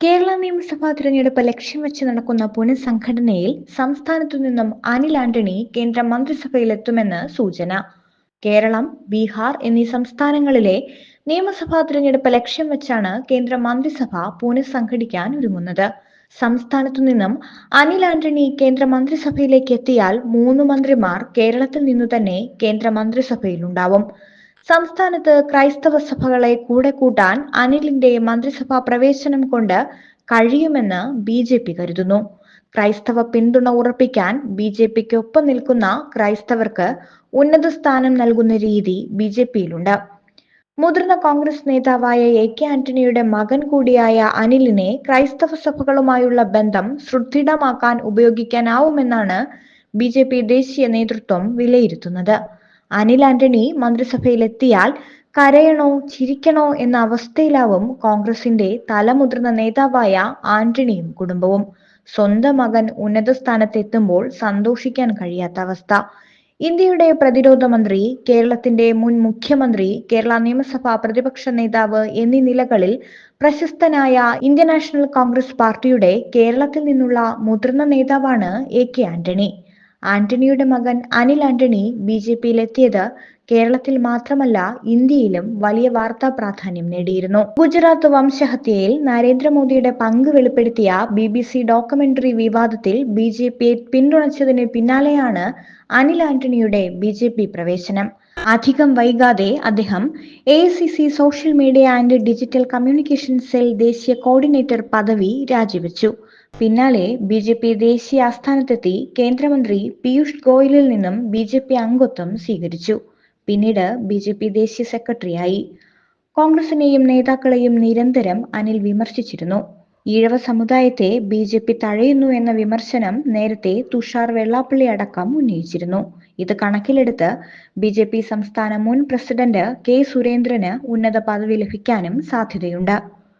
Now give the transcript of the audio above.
കേരള നിയമസഭാ തിരഞ്ഞെടുപ്പ് ലക്ഷ്യം വെച്ച് നടക്കുന്ന പുനഃസംഘടനയിൽ സംസ്ഥാനത്തു നിന്നും അനിൽ ആന്റണി കേന്ദ്ര മന്ത്രിസഭയിലെത്തുമെന്ന് സൂചന. കേരളം ബീഹാർ എന്നീ സംസ്ഥാനങ്ങളിലെ നിയമസഭാ തിരഞ്ഞെടുപ്പ് ലക്ഷ്യം വെച്ചാണ് കേന്ദ്ര മന്ത്രിസഭ പുനഃസംഘടിക്കാൻ ഒരുങ്ങുന്നത്. സംസ്ഥാനത്തു നിന്നും അനിൽ ആന്റണി കേന്ദ്ര മന്ത്രിസഭയിലേക്ക് എത്തിയാൽ മൂന്ന് മന്ത്രിമാർ കേരളത്തിൽ നിന്നു തന്നെ കേന്ദ്ര മന്ത്രിസഭയിലുണ്ടാവും. സംസ്ഥാനത്ത് ക്രൈസ്തവ സഭകളെ കൂടെ കൂട്ടാൻ അനിലിന്റെ മന്ത്രിസഭാ പ്രവേശനം കൊണ്ട് കഴിയുമെന്ന് ബി ജെ പി കരുതുന്നു. ക്രൈസ്തവ പിന്തുണ ഉറപ്പിക്കാൻ ബി ജെ പിക്ക് ഒപ്പം നിൽക്കുന്ന ക്രൈസ്തവർക്ക് ഉന്നത സ്ഥാനം നൽകുന്ന രീതി ബി ജെ പിയിലുണ്ട്. മുതിർന്ന കോൺഗ്രസ് നേതാവായ എ കെ ആന്റണിയുടെ മകൻ കൂടിയായ അനിലിനെ ക്രൈസ്തവ സഭകളുമായുള്ള ബന്ധം സുദൃഢമാക്കാൻ ഉപയോഗിക്കാനാവുമെന്നാണ് ബി ജെ പി ദേശീയ നേതൃത്വം വിലയിരുത്തുന്നത്. അനിൽ ആന്റണി മന്ത്രിസഭയിലെത്തിയാൽ കരയണോ ചിരിക്കണോ എന്ന അവസ്ഥയിലാവും കോൺഗ്രസിന്റെ തലമുതിർന്ന നേതാവായ ആന്റണിയും കുടുംബവും. സ്വന്തം മകൻ ഉന്നത സ്ഥാനത്തെത്തുമ്പോൾ സന്തോഷിക്കാൻ കഴിയാത്ത അവസ്ഥ. ഇന്ത്യയുടെ പ്രതിരോധ മന്ത്രി കേരളത്തിന്റെ മുൻ മുഖ്യമന്ത്രി കേരള നിയമസഭാ പ്രതിപക്ഷ നേതാവ് എന്നീ നിലകളിൽ പ്രശസ്തനായ ഇന്ത്യൻ നാഷണൽ കോൺഗ്രസ് പാർട്ടിയുടെ കേരളത്തിൽ നിന്നുള്ള മുതിർന്ന നേതാവാണ് എ കെ ആന്റണി. ആന്റണിയുടെ മകൻ അനിൽ ആന്റണി ബി ജെ പിയിലെത്തിയത് കേരളത്തിൽ മാത്രമല്ല ഇന്ത്യയിലും വലിയ വാർത്താ പ്രാധാന്യം നേടിയിരുന്നു. ഗുജറാത്ത് വംശഹത്യയിൽ നരേന്ദ്രമോദിയുടെ പങ്ക് വെളിപ്പെടുത്തിയ ബി ബി സി ഡോക്യുമെന്ററി വിവാദത്തിൽ ബി ജെ പിയെ പിന്തുണച്ചതിന് പിന്നാലെയാണ് അനിൽ ആന്റണിയുടെ ബി ജെ പി പ്രവേശനം. അധികം വൈകാതെ അദ്ദേഹം A C C social media and digital communication cell ദേശീയ കോർഡിനേറ്റർ പദവി രാജിവെച്ചു. പിന്നാലെ ബി ജെ പി ദേശീയ ആസ്ഥാനത്തെത്തി കേന്ദ്രമന്ത്രി പീയൂഷ് ഗോയലിൽ നിന്നും ബി ജെ പി അംഗത്വം സ്വീകരിച്ചു. പിന്നീട് ബി ജെ പി ദേശീയ സെക്രട്ടറിയായി. കോൺഗ്രസിനെയും നേതാക്കളെയും നിരന്തരം അനിൽ വിമർശിച്ചിരുന്നു. ഈഴവ സമുദായത്തെ ബി ജെ പി തഴയുന്നു എന്ന വിമർശനം നേരത്തെ തുഷാർ വെള്ളാപ്പള്ളി അടക്കം ഉന്നയിച്ചിരുന്നു. ഇത് കണക്കിലെടുത്ത് ബി ജെ പി സംസ്ഥാന മുൻ പ്രസിഡന്റ് കെ സുരേന്ദ്രന് ഉന്നത പദവി ലഭിക്കാനും സാധ്യതയുണ്ട്.